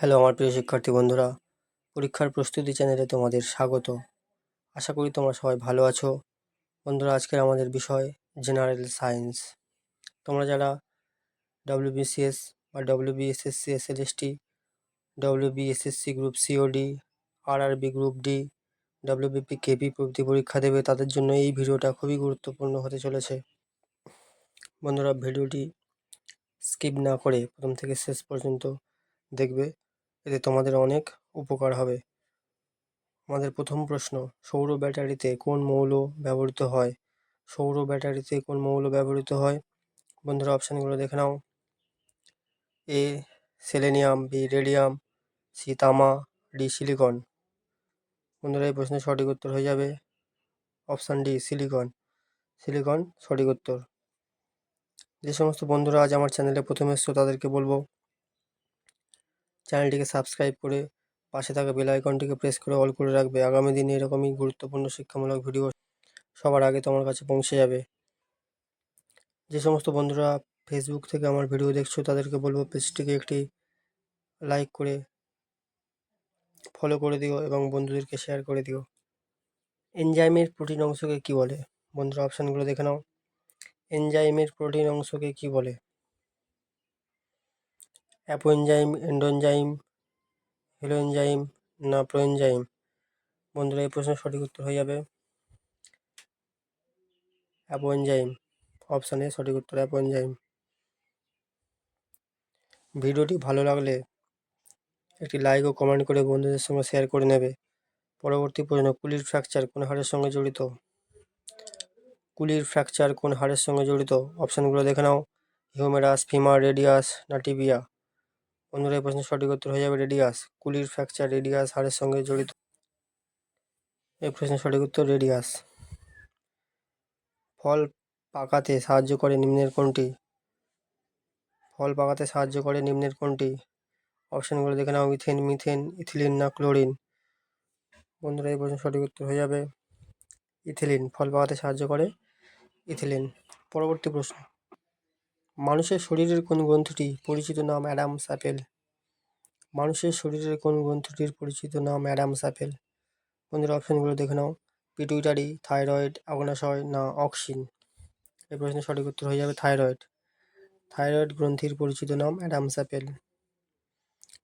Hello আমার প্রিয় শিক্ষার্থী বন্ধুরা, পরীক্ষার প্রস্তুতি চ্যানেলে তোমাদের স্বাগত। আশা করি তোমরা সবাই ভালো আছো। বন্ধুরা, আজকের আমাদের বিষয় জেনারেল সায়েন্স। তোমরা যারা ডব্লিউবিসিএস বা WBSSC SLST WBSSC group C or D RRB group D WBP KP প্রভৃতি পরীক্ষা দেবে, তাদের জন্য এই ভিডিওটা খুবই গুরুত্বপূর্ণ হতে চলেছে। বন্ধুরা, ভিডিওটি স্কিপ না করে প্রথম থেকে শেষ পর্যন্ত দেখবে। এতে তোমাদের অনেক উপকার হবে। আমাদের প্রথম প্রশ্ন, সৌর ব্যাটারিতে কোন মৌল ব্যবহৃত হয়? সৌর ব্যাটারিতে কোন মৌল ব্যবহৃত হয়? বন্ধুরা অপশানগুলো দেখে নাও। A selenium B radium C তামা ডি সিলিকন বন্ধুরা, এই প্রশ্নের সঠিক উত্তর হয়ে যাবে অপশান ডি সিলিকন সিলিকন সঠিক উত্তর। যে সমস্ত বন্ধুরা আজ আমার চ্যানেলে প্রথম এসছো, তাদেরকে বলব চ্যানেলটিকে সাবস্ক্রাইব করে পাশে থাকা বেল আইকনটিকে প্রেস করে অল করে রাখবে। আগামী দিনে এরকমই গুরুত্বপূর্ণ শিক্ষামূলক ভিডিও সবার আগে তোমার কাছে পৌঁছে যাবে। যে সমস্ত বন্ধুরা ফেসবুক থেকে আমার ভিডিও দেখছ, তাদেরকে বলব পেজটিকে একটি লাইক করে ফলো করে দিও এবং বন্ধুদেরকে শেয়ার করে দিও। এনজাইমের প্রোটিন অংশকে কি বলে? বন্ধুরা অপশানগুলো দেখে নাও। এনজাইমের প্রোটিন অংশকে কি বলে? অ্যাপোএনজাইম হেলোএনজাইম না প্রোএনজাইম বন্ধুরা, এই প্রশ্নের সঠিক উত্তর হয়ে যাবে অ্যাপোএনজাইম অপশান সঠিক উত্তর অ্যাপোএনজাইম ভিডিওটি ভালো লাগলে একটি লাইক ও কমেন্ট করে বন্ধুদের সঙ্গে শেয়ার করে নেবে। পরবর্তী প্রশ্ন, কুলির ফ্র্যাকচার কোন হাড়ের সঙ্গে জড়িত? কুলির ফ্র্যাকচার কোন হাড়ের সঙ্গে জড়িত? অপশানগুলো দেখে নাও। হিউমেরাস ফিমার রেডিয়াস না টিবিয়া? বন্ধুরা এই প্রশ্নের সঠিক উত্তর হয়ে যাবে রেডিয়াস কুলির ফ্র্যাকচার রেডিয়াস হাড়ের সঙ্গে জড়িত। এই প্রশ্নের সঠিক উত্তর রেডিয়াস ফল পাকাতে সাহায্য করে নিম্নের কোনটি? ফল পাকাতে সাহায্য করে নিম্নের কোনটি? অপশানগুলো দেখে নাও ইথেন মিথেন ইথিলিন না ক্লোরিন বন্ধুরা এই প্রশ্নের সঠিক উত্তর হয়ে যাবে। ইথিলিন ফল পাকাতে সাহায্য করে ইথিলিন পরবর্তী প্রশ্ন। মানুষের শরীরের কোন গ্রন্থটি পরিচিত নাম অ্যাডামস অ্যাপেল মানুষের শরীরের কোন গ্রন্থটির পরিচিত নাম অ্যাডামস অ্যাপেল বন্ধুরা, অপশানগুলো দেখে নাও। পিটুইটারি, থাইরয়েড, অগ্নাশয়, না অক্সিন? এই প্রশ্নের সঠিক উত্তর হয়ে যাবে থাইরয়েড। থাইরয়েড গ্রন্থির পরিচিত নাম অ্যাডামস অ্যাপেল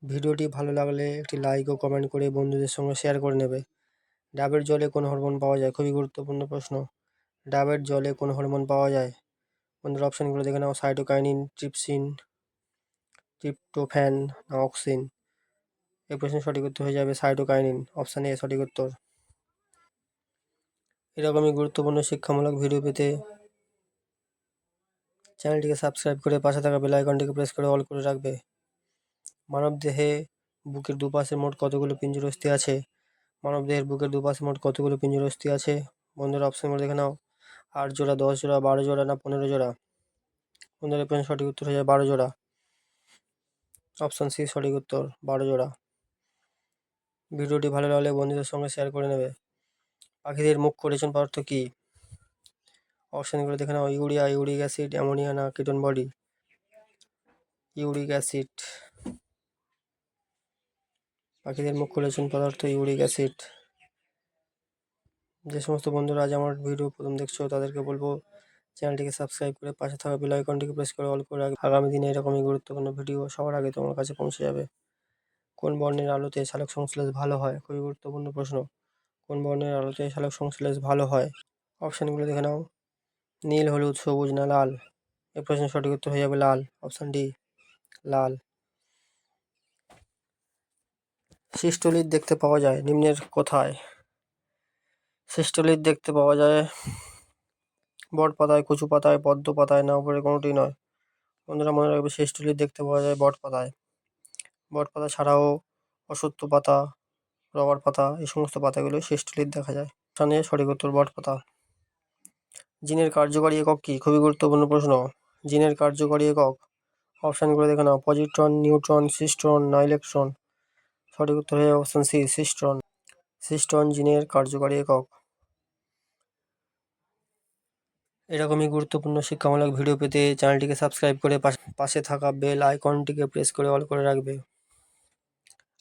ভিডিওটি ভালো লাগলে একটি লাইক ও কমেন্ট করে বন্ধুদের সঙ্গে শেয়ার করে নেবে। ডাবের জলে কোন হরমোন পাওয়া যায়? খুবই গুরুত্বপূর্ণ প্রশ্ন। ডাবের জলে কোন হরমোন পাওয়া যায়? বন্ধুরা অপশানগুলো দেখে নাও। সাইটোকাইনিন ট্রিপসিন ট্রিপ্টোফ্যান না অক্সিন এই প্রশ্নের সঠিক উত্তর হয়ে যাবে সাইটোকাইনিন অপশান এ সঠিক উত্তর। এরকমই গুরুত্বপূর্ণ শিক্ষামূলক ভিডিও পেতে চ্যানেলটিকে সাবস্ক্রাইব করে পাশে থাকা বেল আইকনটিকে প্রেস করে অল করে রাখবে। মানব দেহে বুকের দুপাশে মোট কতগুলো পিঞ্জরস্থি আছে? মানব দেহের বুকের দুপাশে মোট কতগুলো পিঞ্জরস্থি আছে? বন্ধুরা অপশানগুলো দেখে নাও। আট জোড়া, দশ জোড়া, বারো জোড়া না পনেরো জোড়া? পনেরো প্রশ্ন সঠিক উত্তর হয়ে যায় বারো জোড়া। অপশান সি, সঠিক উত্তর, বারো জোড়া। ভিডিওটি ভালো লাগলে বন্ধুদের সঙ্গে শেয়ার করে নেবে। পাখিদের মুখ্য রেচন পদার্থ কী? অপশানগুলো দেখে নাও। ইউরিয়া, ইউরিক অ্যাসিড, অ্যামোনিয়া না কিটন বডি? Uric acid. পাখিদের মুখ্য রেচন পদার্থ ইউরিক অ্যাসিড। যে সমস্ত বন্ধুরা আজ আমার ভিডিও প্রথম দেখছ, তাদেরকে বলব চ্যানেলটিকে সাবস্ক্রাইব করে পাশে থাকা বেল আইকনটিকে প্রেস করে অল করে রাখবে। আগামী দিনে এরকমই গুরুত্বপূর্ণ ভিডিও সবার আগে তোমার কাছে পৌঁছে যাবে। কোন বর্ণের আলোতে শালক সংশ্লেষ ভালো হয়? খুবই গুরুত্বপূর্ণ প্রশ্ন। কোন বর্ণের আলোতে শালক সংশ্লেষ ভালো হয়? অপশানগুলো দেখে নাও। নীল, হলুদ, সবুজ না লাল? এই প্রশ্নের সঠিক উত্তর হয়ে যাবে লাল। অপশান ডি লাল। সিস্টোলিট দেখতে পাওয়া যায়। নিম্নের কোথায়? সিস্টোলিট দেখতে পাওয়া যায়। বট পাতায়, কচু পাতায়, পদ্ম পাতায়, না উপরে কোনোটি নয়। বন্ধুরা, মনে রাখবে সিস্টোলিট দেখতে পাওয়া যায় বট পাতায়। বট পাতা ছাড়াও অসত্য পাতা, রবার পাতা, এই সমস্ত পাতাগুলো সিস্টোলিট দেখা যায়। সামনে সঠিক উত্তর বট পাতা। জিনের কার্যকারী একক কী? খুবই গুরুত্বপূর্ণ প্রশ্ন। জিনের কার্যকারী একক? অপশানগুলো দেখে নাও। পজিট্রন, নিউট্রন, সিস্ট্রন না ইলেকট্রন সঠিক উত্তর হয়ে অপশান সি, সিস্ট্রন। সিস্টন জিনের কার্যকারী একক। এরকমই গুরুত্বপূর্ণ শিক্ষামূলক ভিডিও পেতে চ্যানেলটিকে সাবস্ক্রাইব করে পাশে থাকা বেল আইকনটিকে প্রেস করে অল করে রাখবে।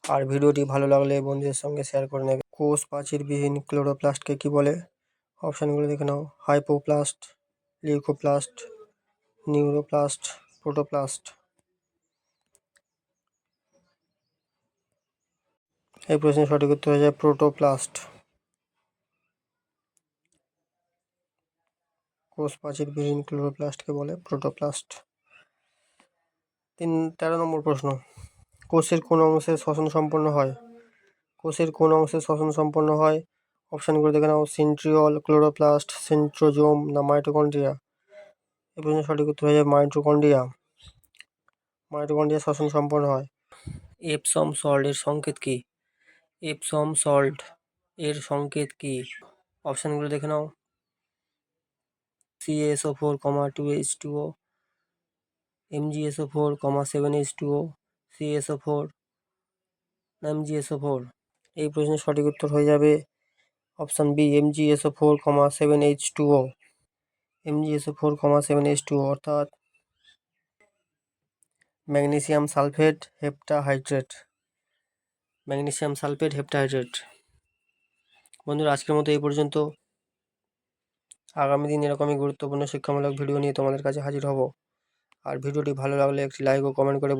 আর ভিডিওটি ভালো লাগলে বন্ধুদের সঙ্গে শেয়ার করে নেবে। কোষ প্রাচীরবিহীন ক্লোরোপ্লাস্টকে কি বলে? অপশানগুলো দেখে নাও। Hypoblast, leucoplast, নিউরোপ্লাস্ট, protoplast. এই প্রশ্নের সঠিক উত্তর হয়ে যায় প্রোটোপ্লাস্ট। কোষ প্রাচীরবিহীন ক্লোরোপ্লাস্টকে বলে, প্রোটোপ্লাস্ট। তিন, তেরো নম্বর প্রশ্ন। কোষের কোন অংশে শ্বসন সম্পন্ন হয়? কোষের কোন অংশে শ্বসন সম্পন্ন হয়? অপশানগুলো দেখে নাও। সেন্ট্রিওল, ক্লোরোপ্লাস্ট, সেন্ট্রোজোম না মাইটোকন্ড্রিয়া? এই প্রশ্নের সঠিক উত্তর হয়ে যাবে মাইটোকন্ড্রিয়া। মাইটোকন্ড্রিয়া শ্বসন সম্পন্ন হয়। এপসম সল্ট এর সংকেত কী? এপসম সল্ট এর সংকেত কী? অপশানগুলো দেখে নাও। C S O four comma two H two O M G S O four comma seven H two O C S O four M G S O four এই প্রশ্নের সঠিক উত্তর হয়ে যাবে option B M G S O four comma seven H two O M G S O four comma seven H two অর্থাৎ magnesium sulphate heptahydrate. Magnesium sulphate heptahydrate. বন্ধুরা, আজকের মতো এই পর্যন্ত। আগামী দিন এরকমই গুরুত্বপূর্ণ শিক্ষামূলক ভিডিও নিয়ে তোমাদের কাছে হাজির হব। আর ভিডিওটি ভালো লাগলে একটি লাইক ও কমেন্ট করে